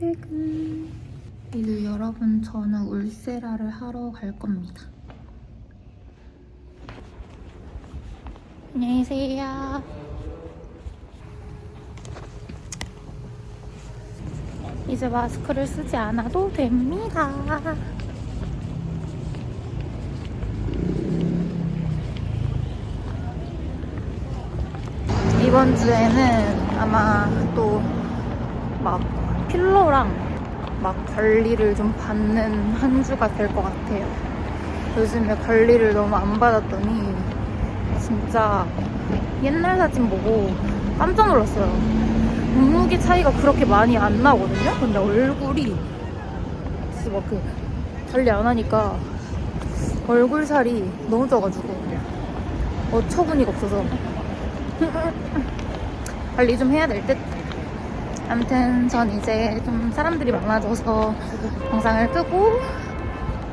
퇴근. 이제 여러분 저는 울세라를 하러 갈 겁니다. 안녕히 계세요. 이제 마스크를 쓰지 않아도 됩니다. 이번 주에는 아마 또막 필러랑 막 관리를 좀 받는 한 주가 될 것 같아요. 요즘에 관리를 너무 안 받았더니 진짜 옛날 사진 보고 깜짝 놀랐어요. 몸무게 차이가 그렇게 많이 안 나거든요? 근데 얼굴이 진짜 막 그 관리 안 하니까 얼굴 살이 너무 쪄가지고 어처구니가 없어서 관리 좀 해야 될 듯. 아무튼 전 이제 좀 사람들이 많아져서 영상을 끄고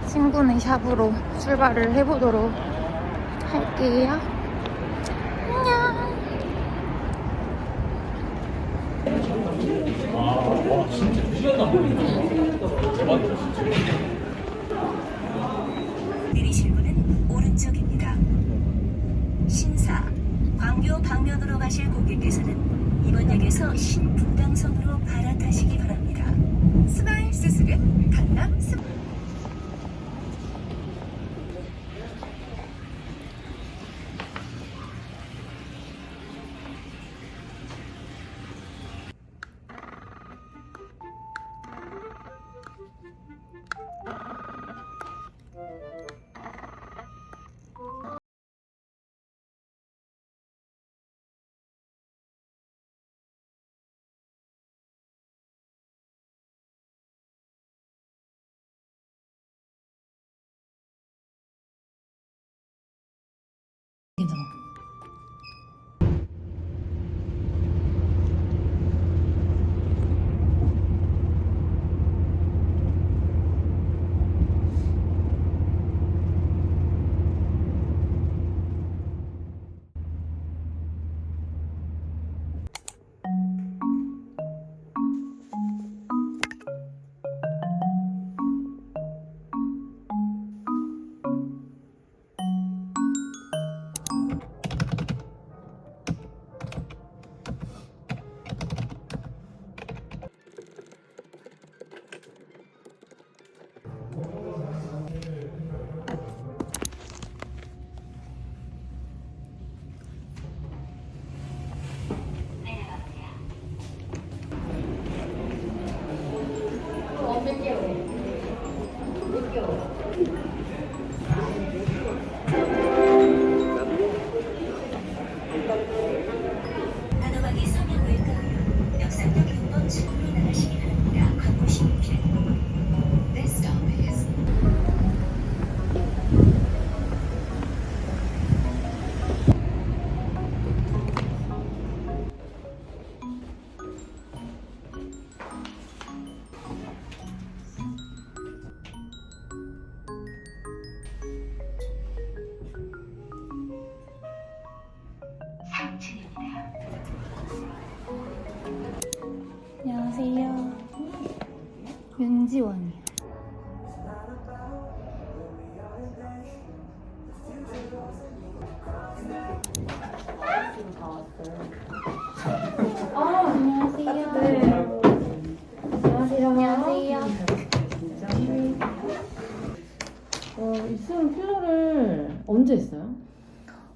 친구네 샵으로 출발을 해보도록 할게요. 안녕. 내리실 문은 오른쪽입니다. 신사, 광교 방면으로 가실 고객께서는 이번 역에서 신분당선으로 갈아타시기 바랍니다. 스마일 수술은 강남 스 괜찮 윤지원이요. 안녕하세요. 안녕하세요. 안녕하세요. 어, 입술 필러를 언제 했어요?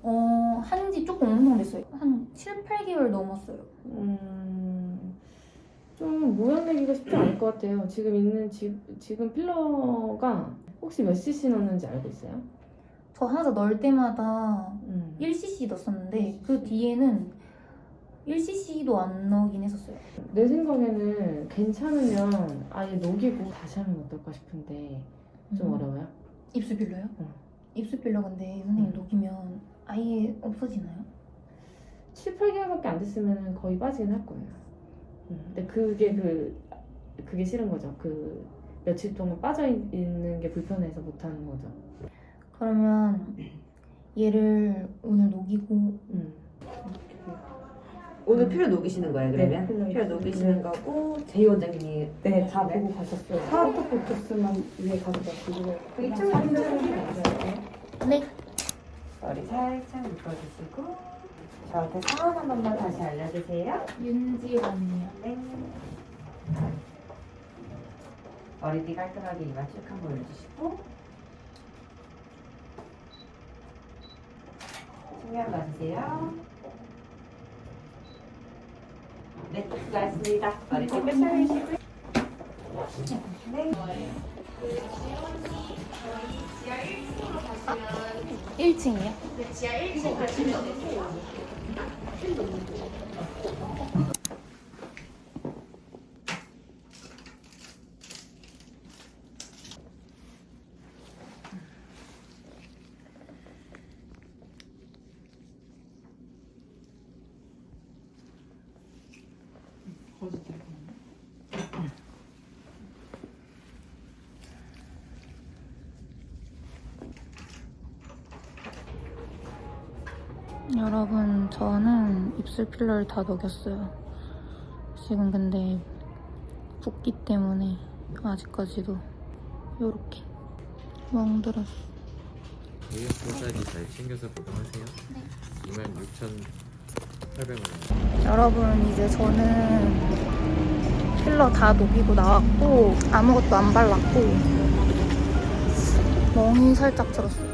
어, 한지 조금 엄청 됐어요. 한 7, 8개월 넘었어요. 음, 좀 모양 내기가 쉽지 않을 것 같아요. 지금 있는 지, 지금 필러가 혹시 몇 cc 넣는지 알고 있어요? 저 항상 넣을 때마다 음. 1cc 넣었었는데 그 뒤에는 1cc도 안 넣긴 했었어요. 내 생각에는 괜찮으면 아예 녹이고 다시 하면 어떨까 싶은데 좀 음. 어려워요? 입술 필러요? 응. 입술 필러 근데 선생님 응. 녹이면 아예 없어지나요? 7, 8개월밖에 안 됐으면 거의 빠지긴 할 거예요. 음, 근데 그게 그 그게 싫은 거죠. 그 며칠 동안 빠져 있- 있는 게 불편해서 못 하는 거죠. 그러면 얘를 오늘 녹이고 음. 오늘 필요 녹이시는 거예요 그러면? 네, 필요 필요 녹이시는 녹이시는 거고 제이 원장님이 네, 다 보고 가셨어요. 파라토포토스만 위에 가져가시고. 이쪽 사진을 보여주세요. 네. 머리 살짝 묶어주시고 저한테 상황 한 번만 다시 알려주세요. 윤지원이요. 네. 머리띠 깔끔하게 이마 쭉 한번 올려주시고 숙면 맞으세요. 네, 수고하셨습니다. 머리띠 끝내주시고요. 네. 1층이요? 거짓말. 여러분, 저는 입술 필러를 다 녹였어요. 지금 근데 붓기 때문에 아직까지도 요렇게 멍들었어. AF 사이즈 잘 챙겨서 보강하세요. 네. 26,800원. 여러분, 이제 저는 필러 다 녹이고 나왔고, 아무것도 안 발랐고, 멍이 살짝 들었어요.